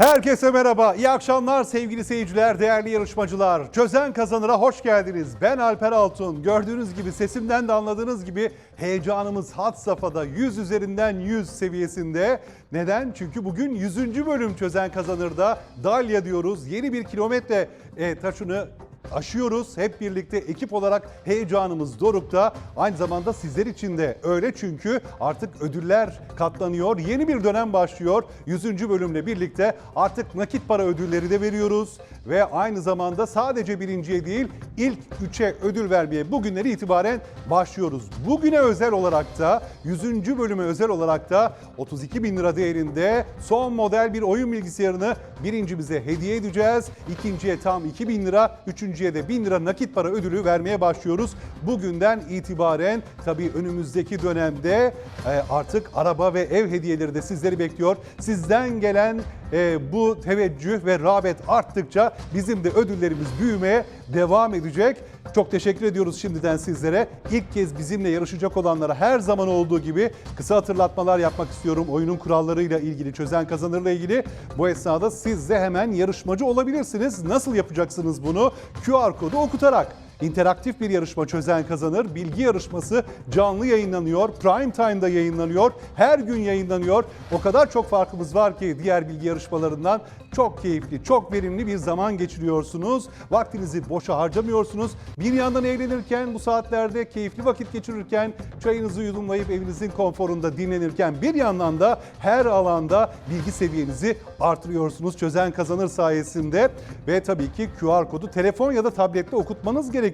Herkese merhaba, iyi akşamlar sevgili seyirciler, değerli yarışmacılar. Çözen Kazanır'a hoş geldiniz. Ben Alper Altun. Gördüğünüz gibi sesimden de anladığınız gibi heyecanımız had safhada 100 üzerinden 100 seviyesinde. Neden? Çünkü bugün 100. bölüm Çözen Kazanır'da Dalya diyoruz. Yeni bir kilometre e, taşını aşıyoruz. Hep birlikte ekip olarak heyecanımız dorukta. Aynı zamanda sizler için de öyle çünkü artık ödüller katlanıyor. Yeni bir dönem başlıyor. 100. bölümle birlikte artık nakit para ödülleri de veriyoruz. Ve aynı zamanda sadece birinciye değil ilk üçe ödül vermeye bugünleri itibaren başlıyoruz. Bugüne özel olarak da 100. bölüme özel olarak da 32 bin lira değerinde son model bir oyun bilgisayarını birincimize hediye edeceğiz. İkinciye tam 2 bin lira, üçüncüye de 1000 lira nakit para ödülü vermeye başlıyoruz. Bugünden itibaren tabii önümüzdeki dönemde e, artık araba ve ev hediyeleri de sizleri bekliyor. Sizden gelen e, bu teveccüh ve rağbet arttıkça bizim de ödüllerimiz büyümeye devam edecek. Çok teşekkür ediyoruz şimdiden sizlere. İlk kez bizimle yarışacak olanlara her zaman olduğu gibi kısa hatırlatmalar yapmak istiyorum. Oyunun kurallarıyla ilgili, çözen kazanırla ilgili. Bu esnada siz de hemen yarışmacı olabilirsiniz. Nasıl yapacaksınız bunu? QR kodu okutarak. İnteraktif bir yarışma çözen kazanır. Bilgi yarışması canlı yayınlanıyor. Prime Time'da yayınlanıyor. Her gün yayınlanıyor. O kadar çok farkımız var ki diğer bilgi yarışmalarından. Çok keyifli, çok verimli bir zaman geçiriyorsunuz. Vaktinizi boşa harcamıyorsunuz. Bir yandan eğlenirken bu saatlerde keyifli vakit geçirirken çayınızı yudumlayıp evinizin konforunda dinlenirken bir yandan da her alanda bilgi seviyenizi artırıyorsunuz. Çözen kazanır sayesinde ve tabii ki QR kodu telefon ya da tablette okutmanız gerekiyor.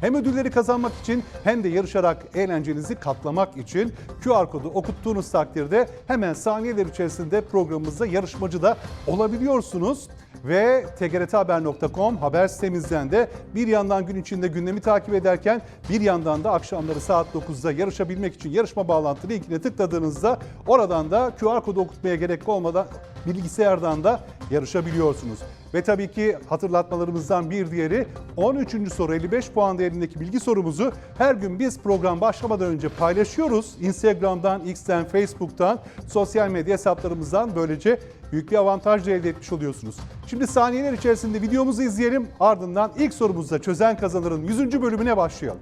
Hem ödülleri kazanmak için hem de yarışarak eğlencenizi katlamak için QR kodu okuttuğunuz takdirde hemen saniyeler içerisinde programımızda yarışmacı da olabiliyorsunuz. Ve tgrthaber.com haber sitemizden de bir yandan gün içinde gündemi takip ederken bir yandan da akşamları saat 9'da yarışabilmek için yarışma bağlantı linkine tıkladığınızda oradan da QR kodu okutmaya gerek olmadan bilgisayardan da yarışabiliyorsunuz. Ve tabii ki hatırlatmalarımızdan bir diğeri 13. soru 55 puan değerindeki bilgi sorumuzu her gün biz program başlamadan önce paylaşıyoruz. Instagram'dan, X'ten, Facebook'tan, sosyal medya hesaplarımızdan böylece büyük bir avantaj da elde etmiş oluyorsunuz. Şimdi saniyeler içerisinde videomuzu izleyelim. Ardından ilk sorumuzda çözen kazanırın 100. bölümüne başlayalım.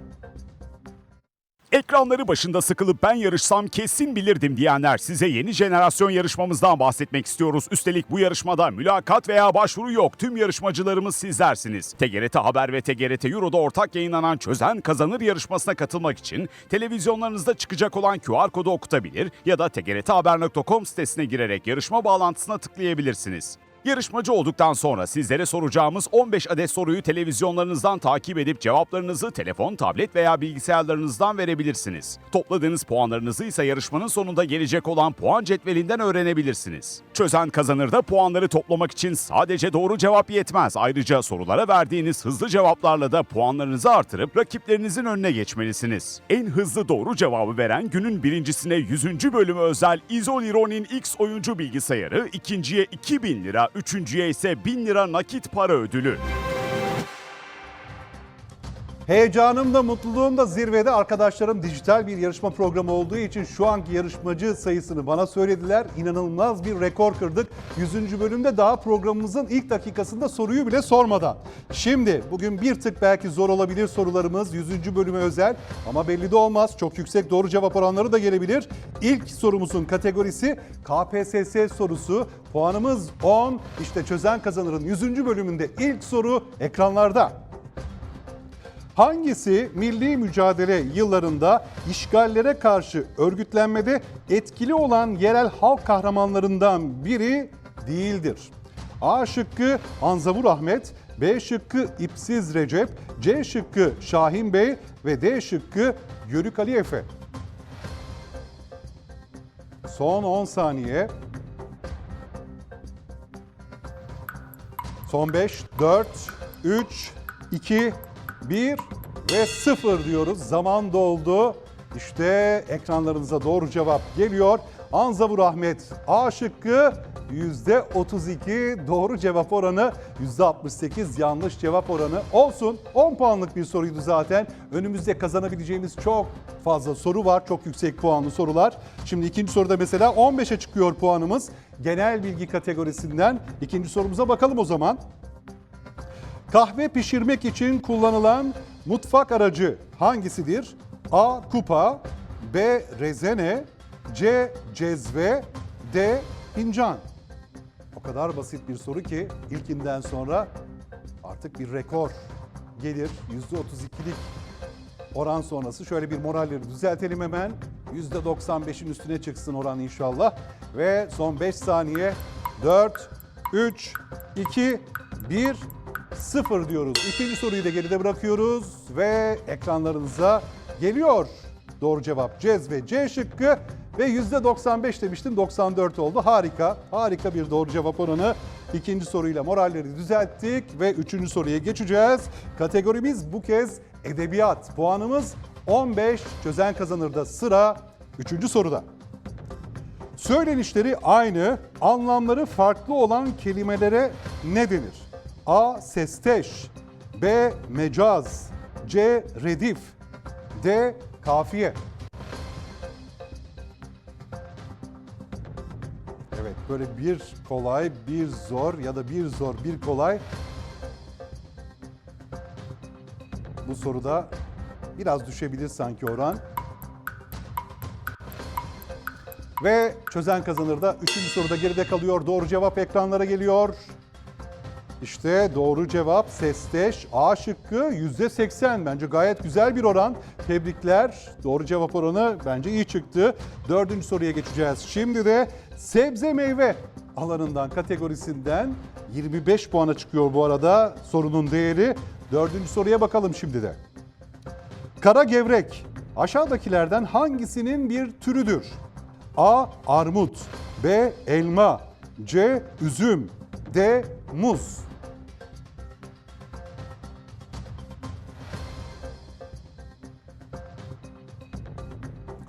Ekranları başında sıkılıp ben yarışsam kesin bilirdim diyenler size yeni jenerasyon yarışmamızdan bahsetmek istiyoruz. Üstelik bu yarışmada mülakat veya başvuru yok. Tüm yarışmacılarımız sizlersiniz. TGRT Haber ve TGRT Euro'da ortak yayınlanan Çözen Kazanır yarışmasına katılmak için televizyonlarınızda çıkacak olan QR kodu okutabilir ya da tgrthaber.com sitesine girerek yarışma bağlantısına tıklayabilirsiniz. Yarışmacı olduktan sonra sizlere soracağımız 15 adet soruyu televizyonlarınızdan takip edip cevaplarınızı telefon, tablet veya bilgisayarlarınızdan verebilirsiniz. Topladığınız puanlarınızı ise yarışmanın sonunda gelecek olan puan cetvelinden öğrenebilirsiniz. Çözen kazanırda puanları toplamak için sadece doğru cevap yetmez. Ayrıca sorulara verdiğiniz hızlı cevaplarla da puanlarınızı artırıp rakiplerinizin önüne geçmelisiniz. En hızlı doğru cevabı veren günün birincisine 100. bölümü özel Izoliron'in X oyuncu bilgisayarı, ikinciye 2000 lira, üçüncüye ise 1000 lira nakit para ödülü. Heyecanım da mutluluğum da zirvede arkadaşlarım dijital bir yarışma programı olduğu için şu anki yarışmacı sayısını bana söylediler. İnanılmaz bir rekor kırdık. 100. bölümde daha programımızın ilk dakikasında soruyu bile sormadan. Şimdi bugün bir tık belki zor olabilir sorularımız 100. bölüme özel ama belli de olmaz. Çok yüksek doğru cevap oranları da gelebilir. İlk sorumuzun kategorisi KPSS sorusu. Puanımız 10. İşte çözen kazanırın 100. bölümünde ilk soru ekranlarda. Hangisi milli mücadele yıllarında işgallere karşı örgütlenmede etkili olan yerel halk kahramanlarından biri değildir? A şıkkı Anzavur Ahmet, B şıkkı İpsiz Recep, C şıkkı Şahin Bey ve D şıkkı Yörük Ali Efe. Son 10 saniye. Son 5, 4, 3, 2, 1 ve 0 diyoruz. Zaman doldu. İşte ekranlarınıza doğru cevap geliyor. Anzavur Ahmet A şıkkı %32 doğru cevap oranı %68 yanlış cevap oranı olsun. 10 puanlık bir soruydu zaten. Önümüzde kazanabileceğimiz çok fazla soru var. Çok yüksek puanlı sorular. Şimdi ikinci soruda mesela 15'e çıkıyor puanımız. genel bilgi kategorisinden ikinci sorumuza bakalım o zaman. Kahve pişirmek için kullanılan mutfak aracı hangisidir? A. Kupa B. Rezene C. Cezve D. Fincan O kadar basit bir soru ki ilkinden sonra artık bir rekor gelir. %32'lik oran sonrası şöyle bir moralleri düzeltelim hemen. %95'in üstüne çıksın oran inşallah. Ve son 5 saniye 4, 3, 2, 1, 0 diyoruz. İkinci soruyu da geride bırakıyoruz ve ekranlarınıza geliyor. Doğru cevap Cez ve C şıkkı ve %95 demiştim 94 oldu. Harika, harika bir doğru cevap oranı. İkinci soruyla moralleri düzelttik ve üçüncü soruya geçeceğiz. Kategorimiz bu kez edebiyat. Puanımız 15. Çözen kazanırda sıra üçüncü soruda. Söylenişleri aynı, anlamları farklı olan kelimelere ne denir? A. Sesteş B. Mecaz C. Redif D. Kafiye Evet böyle bir kolay, bir zor ya da bir zor, bir kolay. Bu soruda biraz düşebilir sanki oran. Ve çözen kazanır da üçüncü soruda geride kalıyor. Doğru cevap ekranlara geliyor. İşte doğru cevap sesteş A şıkkı %80 bence gayet güzel bir oran. Tebrikler. Doğru cevap oranı bence iyi çıktı. Dördüncü soruya geçeceğiz. Şimdi de sebze meyve alanından kategorisinden 25 puana çıkıyor bu arada sorunun değeri. Dördüncü soruya bakalım şimdi de. Kara gevrek aşağıdakilerden hangisinin bir türüdür? A. Armut B. Elma C. Üzüm D. Muz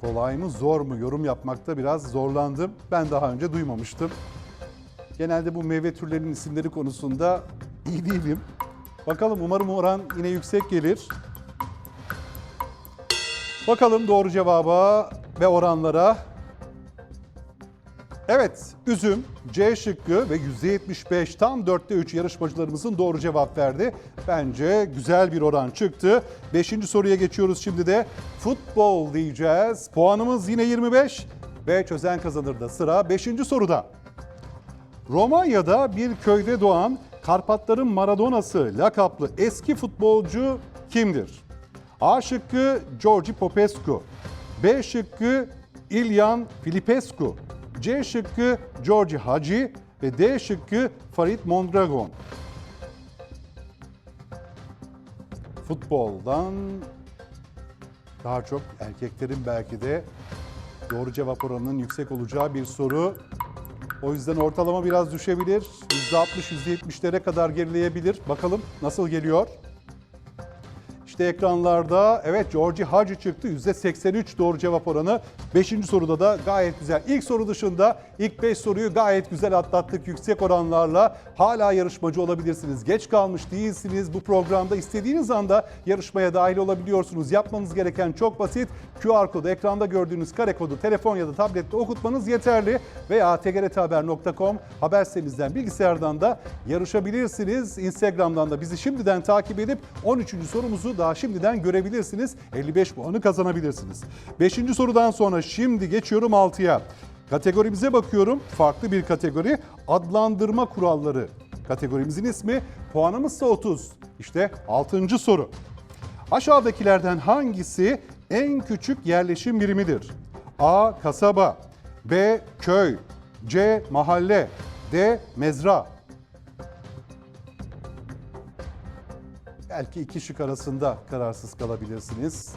Kolay mı zor mu yorum yapmakta biraz zorlandım. Ben daha önce duymamıştım. Genelde bu meyve türlerinin isimleri konusunda iyi değilim. Bakalım umarım oran yine yüksek gelir. Bakalım doğru cevaba ve oranlara. Evet, üzüm C şıkkı ve %75 tam 4'te 3 yarışmacılarımızın doğru cevap verdi. Bence güzel bir oran çıktı. Beşinci soruya geçiyoruz şimdi de. Futbol diyeceğiz. Puanımız yine 25 ve çözen kazanır da sıra 5. soruda. Romanya'da bir köyde doğan Karpatların Maradona'sı lakaplı eski futbolcu kimdir? A şıkkı Georgi Popescu, B şıkkı İlyan Filipescu, C şıkkı Georgi Hagi ve D şıkkı Farid Mondragon. Futboldan daha çok erkeklerin belki de doğru cevap oranının yüksek olacağı bir soru. O yüzden ortalama biraz düşebilir. %60, %70'lere kadar gerileyebilir. Bakalım nasıl geliyor? İşte ekranlarda evet Georgi Hagi çıktı. %83 doğru cevap oranı. Beşinci soruda da gayet güzel. İlk soru dışında ilk 5 soruyu gayet güzel atlattık yüksek oranlarla. Hala yarışmacı olabilirsiniz. Geç kalmış değilsiniz. Bu programda istediğiniz anda yarışmaya dahil olabiliyorsunuz. Yapmanız gereken çok basit. QR kodu ekranda gördüğünüz kare kodu telefon ya da tablette okutmanız yeterli. Veya tgrthaber.com haber sitemizden bilgisayardan da yarışabilirsiniz. Instagram'dan da bizi şimdiden takip edip 13. sorumuzu daha şimdiden görebilirsiniz. 55 puanı kazanabilirsiniz. 5. sorudan sonra şimdi geçiyorum 6'ya. Kategorimize bakıyorum. Farklı bir kategori. Adlandırma kuralları. Kategorimizin ismi puanımızsa 30. İşte 6. soru. Aşağıdakilerden hangisi en küçük yerleşim birimidir? A. Kasaba B. Köy C. Mahalle D. Mezra Belki iki şık arasında kararsız kalabilirsiniz.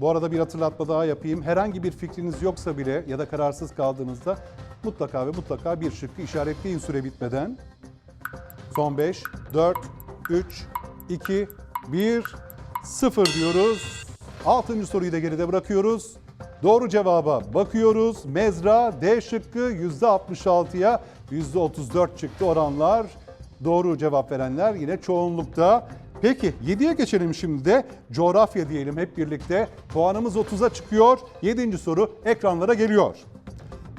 Bu arada bir hatırlatma daha yapayım. Herhangi bir fikriniz yoksa bile ya da kararsız kaldığınızda mutlaka ve mutlaka bir şıkkı işaretleyin süre bitmeden. Son 5, 4, 3, 2, 1, 0 diyoruz. Altıncı soruyu da geride bırakıyoruz. Doğru cevaba bakıyoruz. Mezra D şıkkı %66'ya %34 çıktı oranlar. Doğru cevap verenler yine çoğunlukta. Peki 7'ye geçelim şimdi de. Coğrafya diyelim hep birlikte. Puanımız 30'a çıkıyor. 7. soru ekranlara geliyor.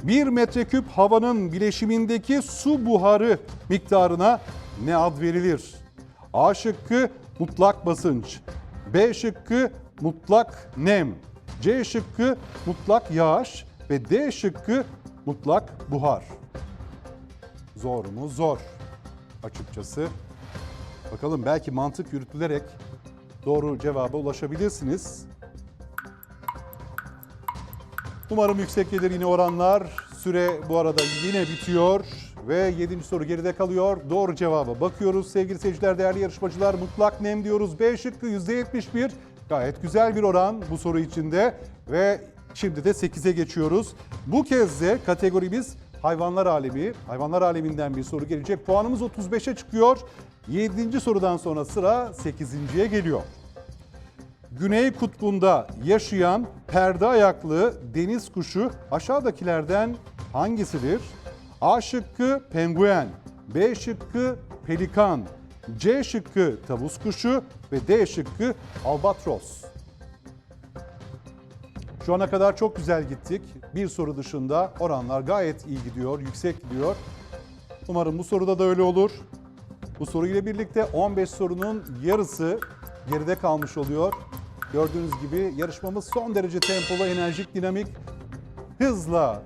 1 metreküp havanın bileşimindeki su buharı miktarına ne ad verilir? A şıkkı mutlak basınç, B şıkkı mutlak nem, C şıkkı mutlak yağış ve D şıkkı mutlak buhar. Zor mu? Zor. Açıkçası. Bakalım belki mantık yürütülerek doğru cevaba ulaşabilirsiniz. Umarım yüksek gelir yine oranlar. Süre bu arada yine bitiyor ve 7. soru geride kalıyor. Doğru cevaba bakıyoruz sevgili seyirciler, değerli yarışmacılar. Mutlak nem diyoruz. B şıkkı %71. Gayet güzel bir oran bu soru içinde ve şimdi de 8'e geçiyoruz. Bu kez de kategorimiz hayvanlar alemi. Hayvanlar aleminden bir soru gelecek. Puanımız 35'e çıkıyor. 7. sorudan sonra sıra 8.ye geliyor. Güney kutbunda yaşayan perde ayaklı deniz kuşu aşağıdakilerden hangisidir? A şıkkı penguen, B şıkkı pelikan, C şıkkı tavus kuşu ve D şıkkı albatros. Şu ana kadar çok güzel gittik. Bir soru dışında oranlar gayet iyi gidiyor, yüksek gidiyor. Umarım bu soruda da öyle olur. Bu soruyla birlikte 15 sorunun yarısı geride kalmış oluyor. Gördüğünüz gibi yarışmamız son derece tempolu, enerjik, dinamik, hızla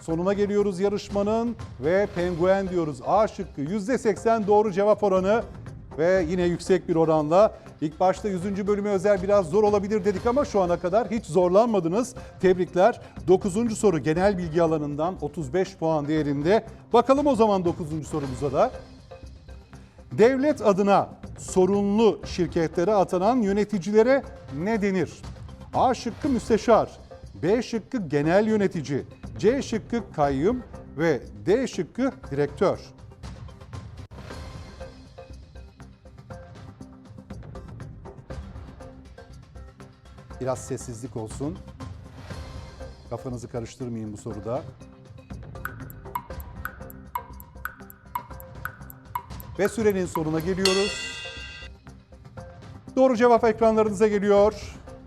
sonuna geliyoruz yarışmanın ve penguen diyoruz. A şıkkı %80 doğru cevap oranı ve yine yüksek bir oranla. İlk başta 100. bölüme özel biraz zor olabilir dedik ama şu ana kadar hiç zorlanmadınız. Tebrikler. 9. soru genel bilgi alanından 35 puan değerinde. Bakalım o zaman 9. sorumuza da. Devlet adına sorumlu şirketlere atanan yöneticilere ne denir? A şıkkı müsteşar, B şıkkı genel yönetici, C şıkkı kayyum ve D şıkkı direktör. Biraz sessizlik olsun. Kafanızı karıştırmayın bu soruda. Ve sürenin sonuna geliyoruz. Doğru cevap ekranlarınıza geliyor.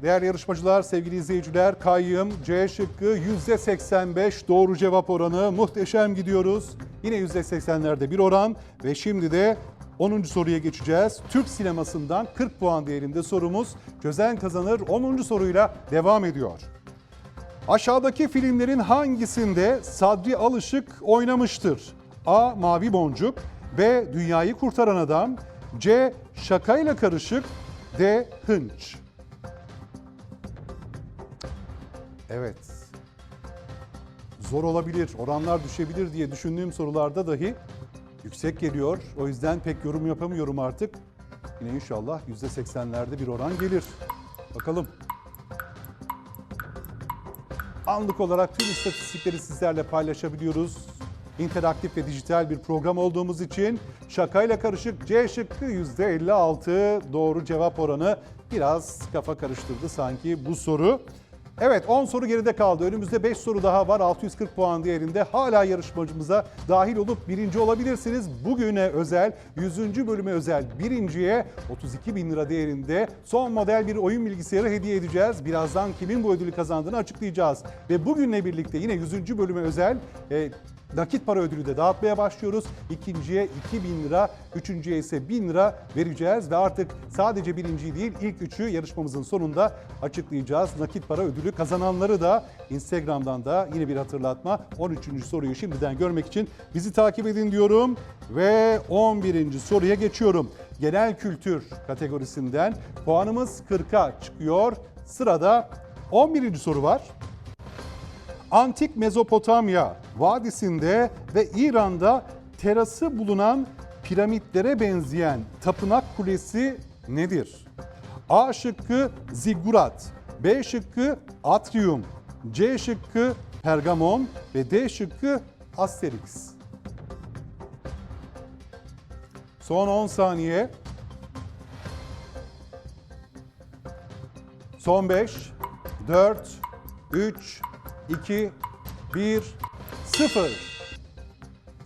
Değerli yarışmacılar, sevgili izleyiciler, kayyım C şıkkı %85 doğru cevap oranı. Muhteşem gidiyoruz. Yine %80'lerde bir oran ve şimdi de 10. soruya geçeceğiz. Türk sinemasından 40 puan değerinde sorumuz. Çözen kazanır 10. soruyla devam ediyor. Aşağıdaki filmlerin hangisinde Sadri Alışık oynamıştır? A. Mavi Boncuk B. Dünyayı Kurtaran Adam C. Şakayla Karışık D. Hınç Evet. Zor olabilir, oranlar düşebilir diye düşündüğüm sorularda dahi yüksek geliyor. O yüzden pek yorum yapamıyorum artık. Yine inşallah %80'lerde bir oran gelir. Bakalım. Anlık olarak tüm istatistikleri sizlerle paylaşabiliyoruz. İnteraktif ve dijital bir program olduğumuz için şakayla karışık C şıkkı %56 doğru cevap oranı biraz kafa karıştırdı sanki bu soru. Evet 10 soru geride kaldı. Önümüzde 5 soru daha var. 640 puan değerinde. Hala yarışmacımıza dahil olup birinci olabilirsiniz. Bugüne özel 100. bölüme özel birinciye 32 bin lira değerinde son model bir oyun bilgisayarı hediye edeceğiz. Birazdan kimin bu ödülü kazandığını açıklayacağız. Ve bugünle birlikte yine 100. bölüme özel e, nakit para ödülü de dağıtmaya başlıyoruz. İkinciye 2000 lira, üçüncüye ise 1000 lira vereceğiz ve artık sadece birinciyi değil ilk üçü yarışmamızın sonunda açıklayacağız. Nakit para ödülü kazananları da Instagram'dan da yine bir hatırlatma 13. soruyu şimdiden görmek için bizi takip edin diyorum ve 11. soruya geçiyorum. Genel kültür kategorisinden puanımız 40'a çıkıyor. Sırada 11. soru var. Antik Mezopotamya vadisinde ve İran'da terası bulunan piramitlere benzeyen tapınak kulesi nedir? A şıkkı Ziggurat, B şıkkı Atrium, C şıkkı Pergamon ve D şıkkı Asterix. Son 10 saniye. Son 5, 4, 3, 2, 1, 0.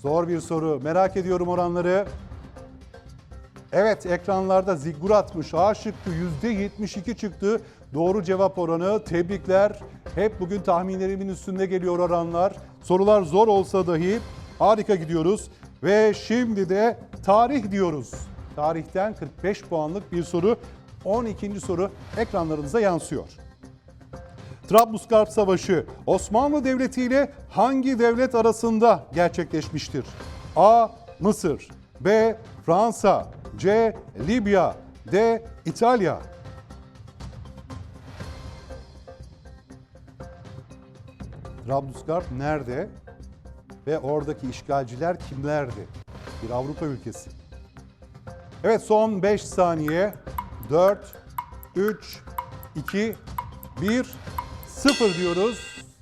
Zor bir soru. Merak ediyorum oranları. Evet ekranlarda zigguratmış. A şıkkı %72 çıktı. Doğru cevap oranı. Tebrikler. Hep bugün tahminlerimin üstünde geliyor oranlar. Sorular zor olsa dahi harika gidiyoruz. Ve şimdi de tarih diyoruz. Tarihten 45 puanlık bir soru. 12. soru ekranlarınıza yansıyor. Trablusgarp Savaşı Osmanlı Devleti ile hangi devlet arasında gerçekleşmiştir? A. Mısır B. Fransa C. Libya D. İtalya Trablusgarp nerede ve oradaki işgalciler kimlerdi? Bir Avrupa ülkesi. Evet son 5 saniye. 4, 3, 2, 1, 0 diyoruz.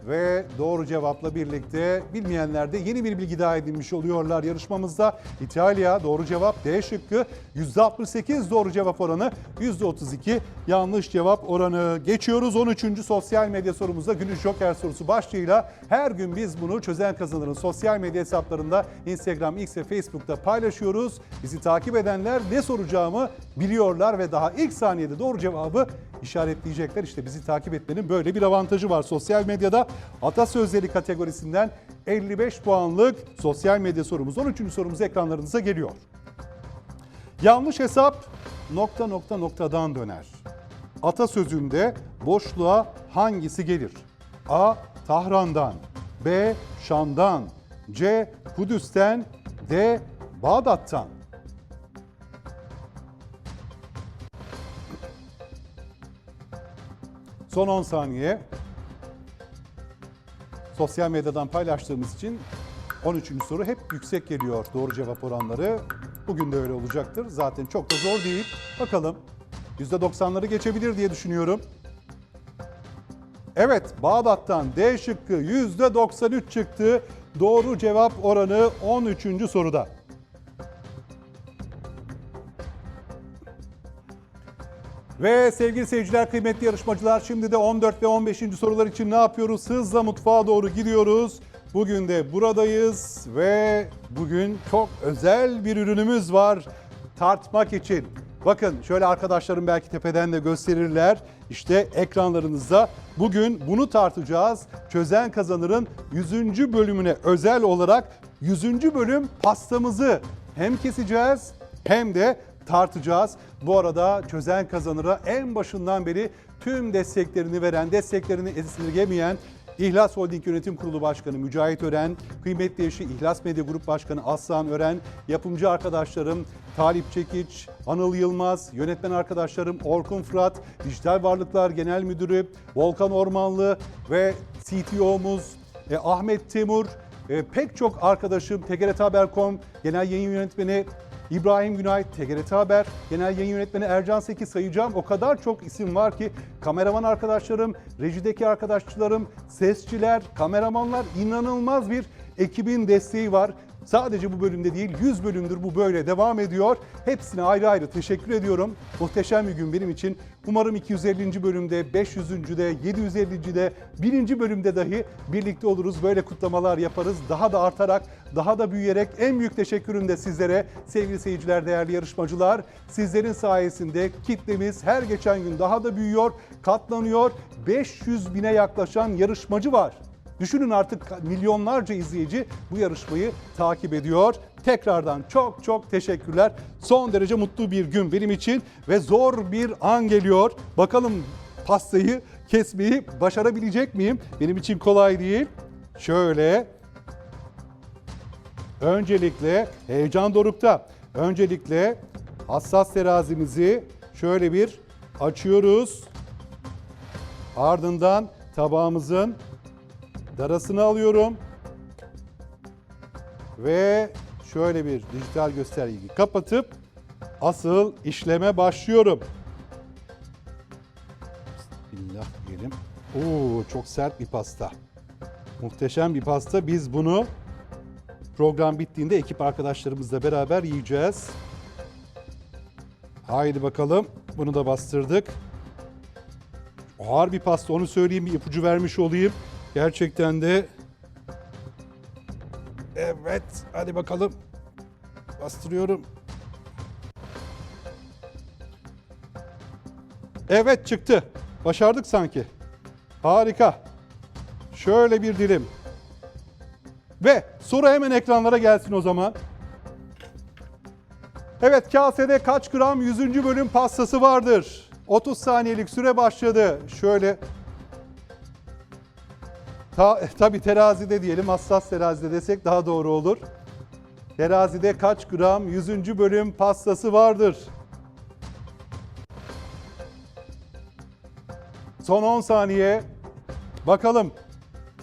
Ve doğru cevapla birlikte bilmeyenler de yeni bir bilgi daha edinmiş oluyorlar yarışmamızda. İtalya doğru cevap D şıkkı. %68 doğru cevap oranı, %32 yanlış cevap oranı. Geçiyoruz 13. sosyal medya sorumuzda günün Joker sorusu başlığıyla. Her gün biz bunu çözen kazanırın sosyal medya hesaplarında Instagram, X ve Facebook'ta paylaşıyoruz. Bizi takip edenler ne soracağımı biliyorlar ve daha ilk saniyede doğru cevabı işaretleyecekler. İşte bizi takip etmenin böyle bir avantajı var. Sosyal medyada atasözleri kategorisinden 55 puanlık sosyal medya sorumuz 13. sorumuz ekranlarınıza geliyor. Yanlış hesap nokta nokta noktadan döner. Atasözünde boşluğa hangisi gelir? A. Tahran'dan B. Şam'dan C. Kudüs'ten D. Bağdat'tan Son 10 saniye. Sosyal medyadan paylaştığımız için 13. soru hep yüksek geliyor doğru cevap oranları. Bugün de öyle olacaktır. Zaten çok da zor değil. Bakalım %90'ları geçebilir diye düşünüyorum. Evet Bağdat'tan D şıkkı %93 çıktı. Doğru cevap oranı 13. soruda. Ve sevgili seyirciler, kıymetli yarışmacılar şimdi de 14 ve 15. sorular için ne yapıyoruz? Hızla mutfağa doğru gidiyoruz. Bugün de buradayız ve bugün çok özel bir ürünümüz var tartmak için. Bakın şöyle arkadaşlarım belki tepeden de gösterirler. İşte ekranlarınızda bugün bunu tartacağız. Çözen Kazanır'ın 100. bölümüne özel olarak 100. bölüm pastamızı hem keseceğiz hem de tartacağız. Bu arada Çözen Kazanır'a en başından beri tüm desteklerini veren, desteklerini esirgemeyen İhlas Holding Yönetim Kurulu Başkanı Mücahit Ören, kıymetli eşi İhlas Medya Grup Başkanı Aslan Ören, yapımcı arkadaşlarım Talip Çekiç, Anıl Yılmaz, yönetmen arkadaşlarım Orkun Fırat, Dijital Varlıklar Genel Müdürü Volkan Ormanlı ve CTO'muz e, Ahmet Temur, e, pek çok arkadaşım TGRT Haber.com Genel Yayın Yönetmeni İbrahim Günay, TGRT Haber, Genel Yayın Yönetmeni Ercan Seki sayacağım. O kadar çok isim var ki kameraman arkadaşlarım, rejideki arkadaşlarım, sesçiler, kameramanlar inanılmaz bir ekibin desteği var. Sadece bu bölümde değil 100 bölümdür bu böyle devam ediyor. Hepsine ayrı ayrı teşekkür ediyorum. Muhteşem bir gün benim için. Umarım 250. bölümde, 500.de, 750.de, 1000. bölümde dahi birlikte oluruz. Böyle kutlamalar yaparız. Daha da artarak, daha da büyüyerek en büyük teşekkürüm de sizlere sevgili seyirciler, değerli yarışmacılar. Sizlerin sayesinde kitlemiz her geçen gün daha da büyüyor, katlanıyor. 500 bine yaklaşan yarışmacı var. Düşünün artık milyonlarca izleyici bu yarışmayı takip ediyor. Tekrardan çok çok teşekkürler. Son derece mutlu bir gün benim için ve zor bir an geliyor. Bakalım pastayı kesmeyi başarabilecek miyim? Benim için kolay değil. Şöyle Öncelikle heyecan dorukta. Öncelikle hassas terazimizi şöyle bir açıyoruz. Ardından tabağımızın darasını alıyorum. Ve şöyle bir dijital göstergeyi kapatıp asıl işleme başlıyorum. Bismillah diyelim. Oo çok sert bir pasta. Muhteşem bir pasta. Biz bunu program bittiğinde ekip arkadaşlarımızla beraber yiyeceğiz. Haydi bakalım. Bunu da bastırdık. Ağır bir pasta onu söyleyeyim bir ipucu vermiş olayım. Gerçekten de Evet hadi bakalım. Bastırıyorum. Evet çıktı. Başardık sanki. Harika. Şöyle bir dilim. Ve soru hemen ekranlara gelsin o zaman. Evet kasede kaç gram 100. bölüm pastası vardır? 30 saniyelik süre başladı. Şöyle Ta, tabii terazide diyelim, hassas terazide desek daha doğru olur. Terazide kaç gram 100. bölüm pastası vardır? Son 10 saniye. Bakalım.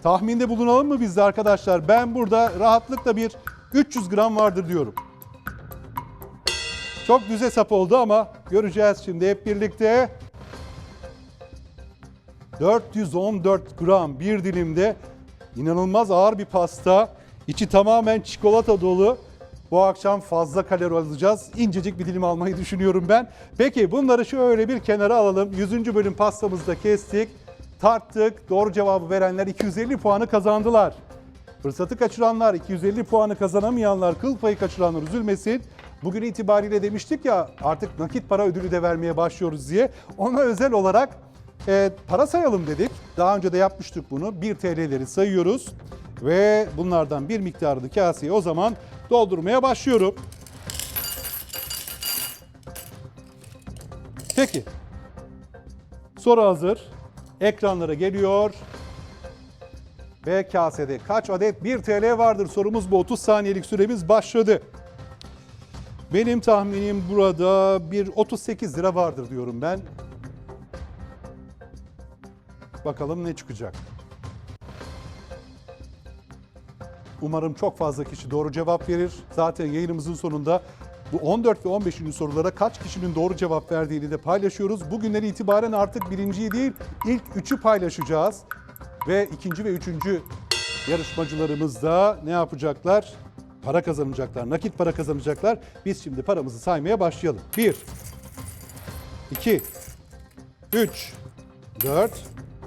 Tahminde bulunalım mı biz de arkadaşlar? Ben burada rahatlıkla bir 300 gram vardır diyorum. Çok düz hesap oldu ama göreceğiz şimdi hep birlikte. 414 gram bir dilimde inanılmaz ağır bir pasta. İçi tamamen çikolata dolu. Bu akşam fazla kalori alacağız. İncecik bir dilim almayı düşünüyorum ben. Peki bunları şöyle bir kenara alalım. 100. bölüm pastamızı da kestik. Tarttık. Doğru cevabı verenler 250 puanı kazandılar. Fırsatı kaçıranlar, 250 puanı kazanamayanlar, kıl payı kaçıranlar üzülmesin. Bugün itibariyle demiştik ya artık nakit para ödülü de vermeye başlıyoruz diye. Ona özel olarak e, para sayalım dedik. Daha önce de yapmıştık bunu. 1 TL'leri sayıyoruz. Ve bunlardan bir miktarını kaseye o zaman doldurmaya başlıyorum. Peki. Soru hazır. Ekranlara geliyor. Ve kasede kaç adet 1 TL vardır? Sorumuz bu. 30 saniyelik süremiz başladı. Benim tahminim burada bir 38 lira vardır diyorum ben. Bakalım ne çıkacak. Umarım çok fazla kişi doğru cevap verir. Zaten yayınımızın sonunda bu 14 ve 15. sorulara kaç kişinin doğru cevap verdiğini de paylaşıyoruz. Bugünden itibaren artık birinciyi değil ilk üçü paylaşacağız. Ve ikinci ve üçüncü yarışmacılarımız da ne yapacaklar? Para kazanacaklar, nakit para kazanacaklar. Biz şimdi paramızı saymaya başlayalım. 1, 2, 3, 4,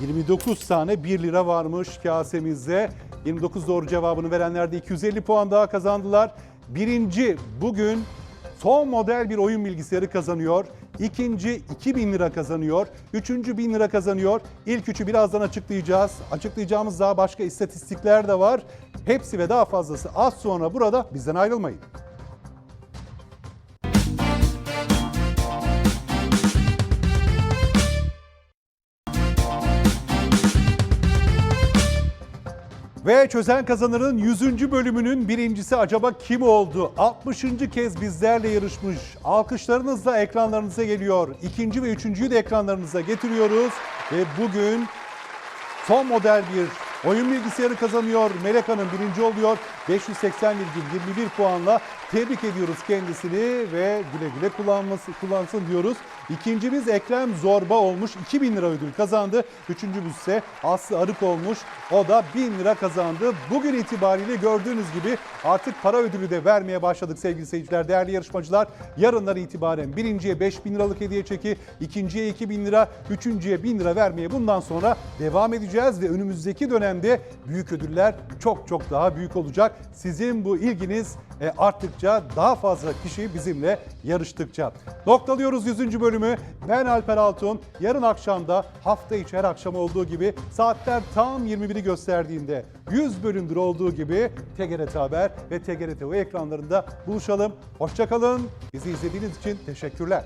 29 tane 1 lira varmış kasemizde. 29 doğru cevabını verenler de 250 puan daha kazandılar. Birinci bugün son model bir oyun bilgisayarı kazanıyor. İkinci 2000 lira kazanıyor. Üçüncü 1000 lira kazanıyor. İlk üçü birazdan açıklayacağız. Açıklayacağımız daha başka istatistikler de var. Hepsi ve daha fazlası az sonra burada bizden ayrılmayın. Ve Çözen Kazanır'ın 100. bölümünün birincisi acaba kim oldu? 60. kez bizlerle yarışmış. Alkışlarınızla ekranlarınıza geliyor. İkinci ve üçüncüyü de ekranlarınıza getiriyoruz. Ve bugün son model bir oyun bilgisayarı kazanıyor. Melek Hanım birinci oluyor. 580,21 puanla tebrik ediyoruz kendisini ve güle güle kullanması, kullansın diyoruz. İkincimiz Ekrem Zorba olmuş. 2000 lira ödül kazandı. Üçüncümüz ise Aslı Arık olmuş. O da 1000 lira kazandı. Bugün itibariyle gördüğünüz gibi artık para ödülü de vermeye başladık sevgili seyirciler, değerli yarışmacılar. Yarından itibaren birinciye 5000 liralık hediye çeki, ikinciye 2000 lira, üçüncüye 1000 lira vermeye bundan sonra devam edeceğiz ve önümüzdeki dönemde büyük ödüller çok çok daha büyük olacak. Sizin bu ilginiz e, arttıkça daha fazla kişi bizimle yarıştıkça. Noktalıyoruz 100. bölümü. Ben Alper Altun. Yarın akşamda hafta içi her akşam olduğu gibi saatler tam 21'i gösterdiğinde 100 bölümdür olduğu gibi TGRT Haber ve TGRT ekranlarında buluşalım. Hoşçakalın. Bizi izlediğiniz için teşekkürler.